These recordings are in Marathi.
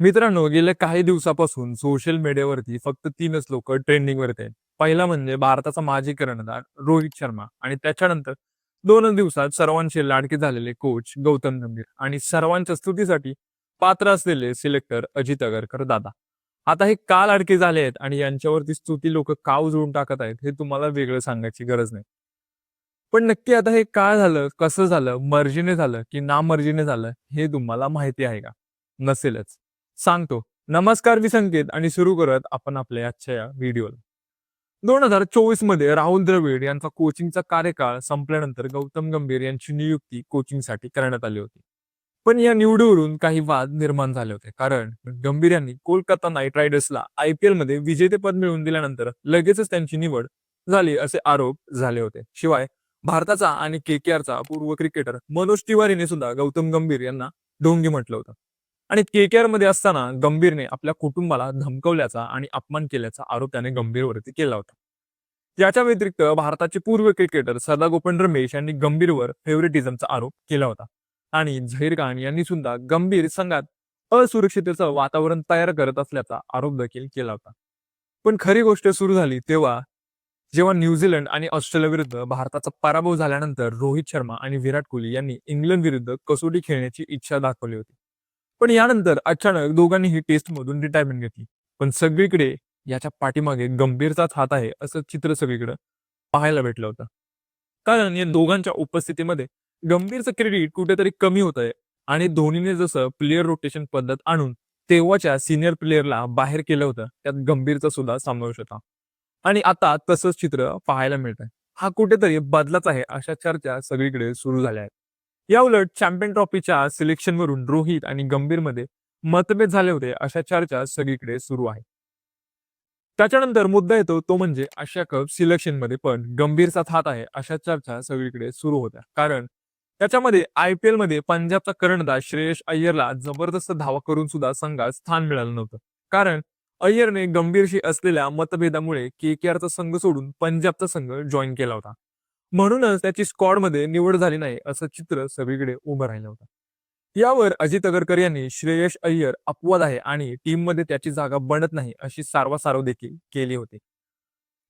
मित्रांनो गेल्या काही दिवसापासून सोशल मीडियावरती फक्त तीनच लोक ट्रेंडिंग वरती आहेत. पहिला म्हणजे भारताचा माजी कर्णधार रोहित शर्मा आणि त्याच्यानंतर दोनच दिवसात सर्वांचे लाडके झालेले कोच गौतम गंभीर आणि सर्वांच्या स्तुतीसाठी पात्र असलेले सिलेक्टर अजित अगरकर दादा. आता हे का लाडके झाले आहेत आणि यांच्यावरती स्तुती लोक का उजळून टाकत आहेत हे तुम्हाला वेगळं सांगायची गरज नाही. पण नक्की आता हे काय झालं कसं झालं मर्जीने झालं की ना मर्जीने झालं हे तुम्हाला माहिती आहे का? नसेलच. सांगतो. नमस्कार मी संकेत आणि सुरू करत आपण आपल्या आजच्या या व्हिडिओला दोन हजार चोवीसमध्ये राहुल द्रविड यांचा कोचिंगचा कार्यकाळ संपल्यानंतर गौतम गंभीर यांची नियुक्ती कोचिंगसाठी करण्यात आली होती. पण या निवडीवरून काही वाद निर्माण झाले होते. कारण गंभीर यांनी कोलकाता नाईट रायडर्सला आयपीएलमध्ये विजेतेपद मिळवून दिल्यानंतर लगेचच त्यांची निवड झाली असे आरोप झाले होते. शिवाय भारताचा आणि केकेआरचा पूर्व क्रिकेटर मनोज तिवारीने सुद्धा गौतम गंभीर यांना ढोंगी म्हटलं होतं. आणि केकेआरमध्ये असताना गंभीरने आपल्या कुटुंबाला धमकवल्याचा आणि अपमान केल्याचा आरोप त्याने गंभीरवरती केला होता. याच्या व्यतिरिक्त भारताचे पूर्व क्रिकेटर सदा गोपन रमेश यांनी गंभीरवर फेवरेटिझमचा आरोप केला होता. आणि झहीर खान यांनी सुद्धा गंभीर संघात असुरक्षिततेचं वातावरण तयार करत असल्याचा आरोप देखील केला होता. पण खरी गोष्ट सुरू झाली तेव्हा जेव्हा न्यूझीलंड आणि ऑस्ट्रेलिया विरुद्ध भारताचा पराभव झाल्यानंतर रोहित शर्मा आणि विराट कोहली यांनी इंग्लंड विरुद्ध कसोटी खेळण्याची इच्छा दाखवली होती. पण यानंतर अचानक दोघांनीही टेस्ट मधून रिटायरमेंट घेतली. पण सगळीकडे याच्या पाठीमागे गंभीरचाच हात आहे असं चित्र सगळीकडे पाहायला भेटलं होतं. कारण या दोघांच्या उपस्थितीमध्ये गंभीरचं क्रेडिट कुठेतरी कमी होत आहे आणि धोनीने जसं प्लेअर रोटेशन पद्धत आणून तेव्हाच्या सिनियर प्लेअरला बाहेर केलं होतं त्यात गंभीरचा सुद्धा समावेश होता आणि आता तसंच चित्र पाहायला मिळत आहे हा कुठेतरी बदलाच आहे अशा चर्चा सगळीकडे सुरू झाल्या आहेत. या उलट चॅम्पियन ट्रॉफीच्या सिलेक्शनवरून रोहित आणि गंभीरमध्ये मतभेद झाले होते अशा चर्चा सगळीकडे सुरू आहे. त्याच्यानंतर मुद्दा येतो तो म्हणजे आशिया कप सिलेक्शनमध्ये पण गंभीरचाच हात आहे अशा चर्चा सगळीकडे सुरू होत्या. कारण त्याच्यामध्ये आय पी एलमध्ये पंजाबचा कर्णधार श्रेयस अय्यरला जबरदस्त धावा करून सुद्धा संघात स्थान मिळालं नव्हतं. कारण अय्यरने गंभीरशी असलेल्या मतभेदामुळे केकेआरचा संघ सोडून पंजाबचा संघ जॉईन केला होता. म्हणूनच त्याची स्कॉडमध्ये निवड झाली नाही असं चित्र सगळीकडे उभं राहिलं होतं. यावर अजित अगरकर यांनी श्रेयश अय्यर अपवाद आहे आणि टीममध्ये त्याची जागा बनत नाही अशी सारवासारव देखील केली होती.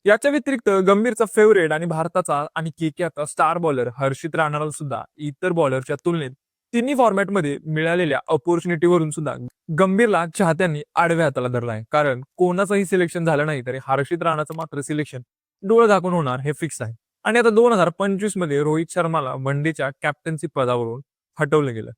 याच्या व्यतिरिक्त गंभीरचा फेवरेट आणि भारताचा आणि केकेआरचा स्टार बॉलर हर्षित राणाला सुद्धा इतर बॉलरच्या तुलनेत तिन्ही फॉर्मॅटमध्ये मिळालेल्या ऑपॉर्च्युनिटीवरून सुद्धा गंभीरला चाहत्यांनी आडव्या हाताला धरला आहे. कारण कोणाचंही सिलेक्शन झालं नाही तरी हर्षित राणाचं मात्र सिलेक्शन डोळ झाकून होणार हे फिक्स आहे. आणि आता दोन हजार पंचवीसमध्ये रोहित शर्माला वनडेच्या कॅप्टन्सी पदावरून हटवलं गेलं.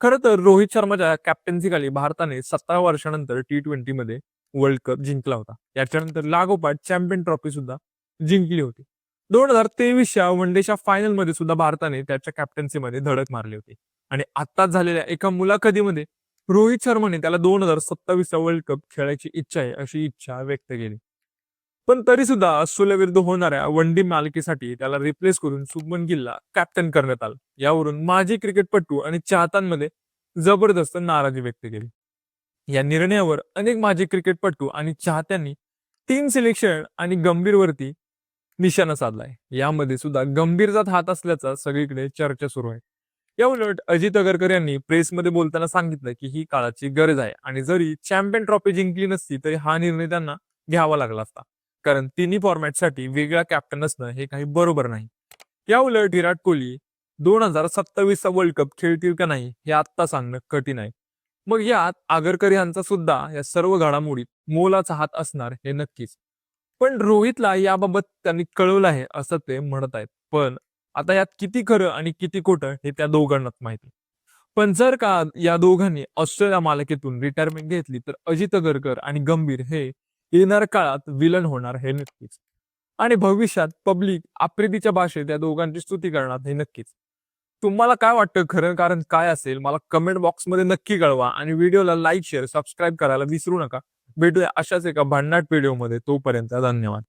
खरं तर रोहित शर्माच्या कॅप्टन्सी खाली भारताने सतरा वर्षानंतर टी ट्वेंटी मध्ये वर्ल्ड कप जिंकला होता. याच्यानंतर लागोपाठ चॅम्पियन ट्रॉफी सुद्धा जिंकली होती. दोन हजार तेवीसच्या वनडेच्या फायनलमध्ये सुद्धा भारताने त्याच्या कॅप्टन्सीमध्ये धडक मारली होती. आणि आत्ताच झालेल्या एका मुलाखतीमध्ये रोहित शर्माने त्याला दोन हजार सत्तावीसचा वर्ल्ड कप खेळायची इच्छा आहे अशी इच्छा व्यक्त केली. पण तरी सुद्धा ऑस्ट्रेलियाविरुद्ध होणाऱ्या वन डे मालिकेसाठी त्याला रिप्लेस करून सुभमन गिलला कॅप्टन करण्यात आलं. यावरून माजी क्रिकेटपटू आणि चाहत्यांमध्ये जबरदस्त नाराजी व्यक्त केली. या निर्णयावर अनेक माजी क्रिकेटपटू आणि चाहत्यांनी तीन सिलेक्शन आणि गंभीरवरती निशाणा साधलाय. यामध्ये सुद्धा गंभीरचा हात असल्याचा सगळीकडे चर्चा सुरू आहे. या उलट अजित अगरकर यांनी प्रेसमध्ये बोलताना सांगितलं की ही काळाची गरज आहे आणि जरी चॅम्पियन ट्रॉफी जिंकली नसती तरी हा निर्णय त्यांना घ्यावा लागला असता. कारण तिन्ही फॉर्मॅटसाठी वेगळा कॅप्टन असणं हे काही बरोबर नाही. या उलट विराट कोहली दोन हजार सत्तावीसचा वर्ल्ड कप खेळतील का नाही हे आत्ता सांगणं कठीण आहे. मग यात आगरकर यांचा सुद्धा या सर्व घडामोडीत मोलाचा हात असणार हे नक्कीच. पण रोहितला याबाबत त्यांनी कळवलं आहे असं ते म्हणत आहेत. पण आता यात किती खरं आणि किती खोटं हे त्या दोघांनाच माहिती पण जर का या दोघांनी ऑस्ट्रेलिया मालिकेतून रिटायरमेंट घेतली तर अजित अगरकर आणि गंभीर हे येणार काळात विलन होणार हे नक्कीच. आणि भविष्यात पब्लिक आफ्रिदीच्या भाषेत या दोघांची स्तुती करणार हे नक्कीच. तुम्हाला काय वाटतं खरं कारण काय असेल मला कमेंट बॉक्समध्ये नक्की कळवा आणि व्हिडिओला लाईक शेअर सबस्क्राईब करायला विसरू नका. भेटूया अशाच एका भन्नाट व्हिडिओमध्ये तोपर्यंत धन्यवाद.